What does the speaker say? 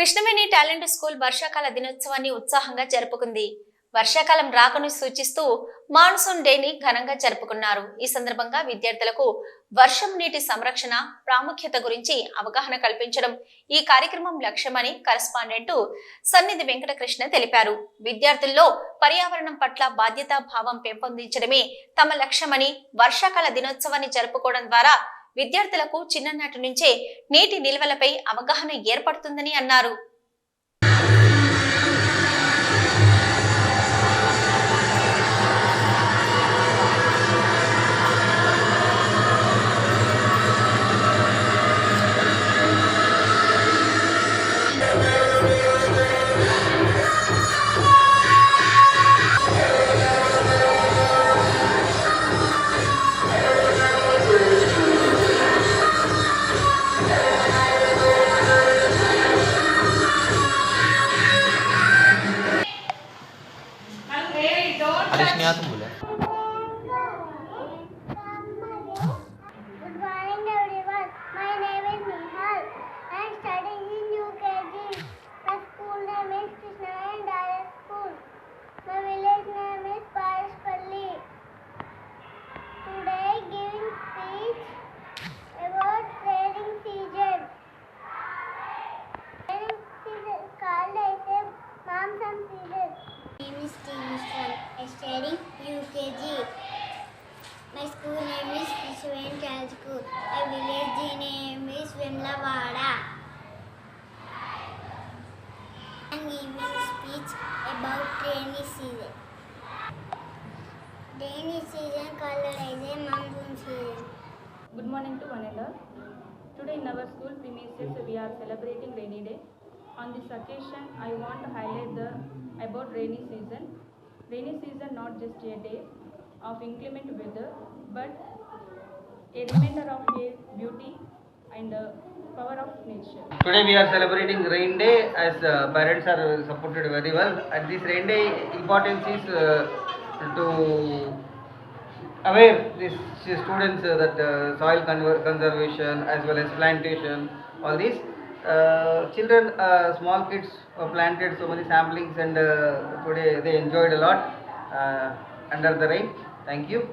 Krishnaveni talent school వర్షాకాల దినోత్సవాన్ని ఉత్సాహంగా జరుపుకుంది. వర్షాకాలం రాకను సూచిస్తూ మాన్సూన్ డేని ఘనంగా జరుపుకున్నారు. ఈ సందర్భంగా విద్యార్థులకు వర్షం నీటి సంరక్షణ ప్రాముఖ్యత గురించి అవగాహన కల్పించడం ఈ కార్యక్రమం లక్ష్యమని కరస్పాండెంట్ సన్నిధి వెంకటకృష్ణ తెలిపారు. విద్యార్థుల్లో పర్యావరణం పట్ల బాధ్యతా భావం పెంపొందించడమే తమ లక్ష్యమని వర్షాకాల దినోత్సవాన్ని జరుపుకోవడం ద్వారా విద్యార్థులకు చిన్ననాటి నుంచే నీటి నిల్వలపై అవగాహన ఏర్పడుతుందని అన్నారు. अरे यहाँ तुम बोला। Stevenson. I study UKG. My school name is Child School. My village name is Vimlavada. I am giving speech about rainy season. Rainy season called as a monsoon season. Good morning to one all. Today in our school premises we are celebrating rainy day. On this occasion I want to highlight the about rainy season. Rainy season not just a day of inclement weather but a reminder of a beauty and the power of nature. Today we are celebrating rain day as uh, parents are supported very well. At this rain day, importance is uh, to aware these students uh, that uh, soil conver- conservation as well as plantation, all these. Uh, children, uh, small kids planted so many samplings and uh, today they enjoyed a lot uh, under the rain. Thank you.